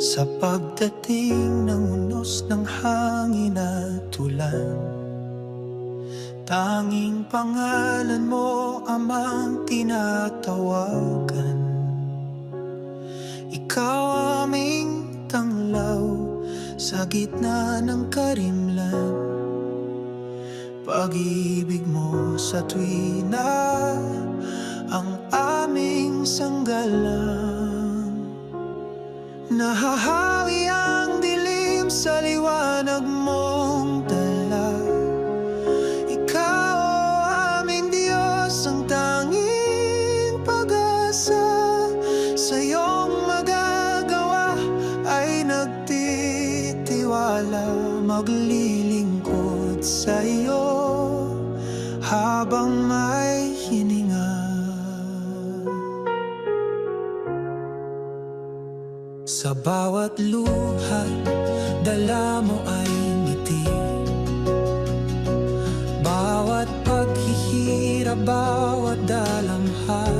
Sa pagdating ng unos ng hangin at ulan Tanging pangalan mo amang tinatawagan. Ikaw aming tanglaw sa gitna ng karimlan. Pag-ibig mo sa tuwina ang aming sanggalang Nahahawi ang dilim sa liwanag mong dala. Ikaw o aming Diyos ang tanging pag-asa. Sa iyong magagawa ay nagtitiwala. Maglilingkod sa iyo habang may bawat luha, dala mo ay ngiti. Bawat paghihirap, bawat dalamhati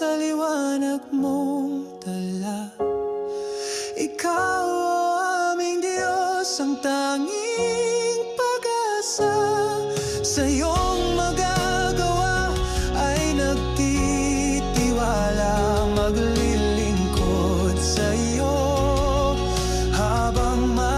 sa liwanag mong tala Ikaw o aming Diyos ang tanging pag-asa. Sa iyong magagawa ay nagtitiwala Maglilingkod sa iyo. Habang ma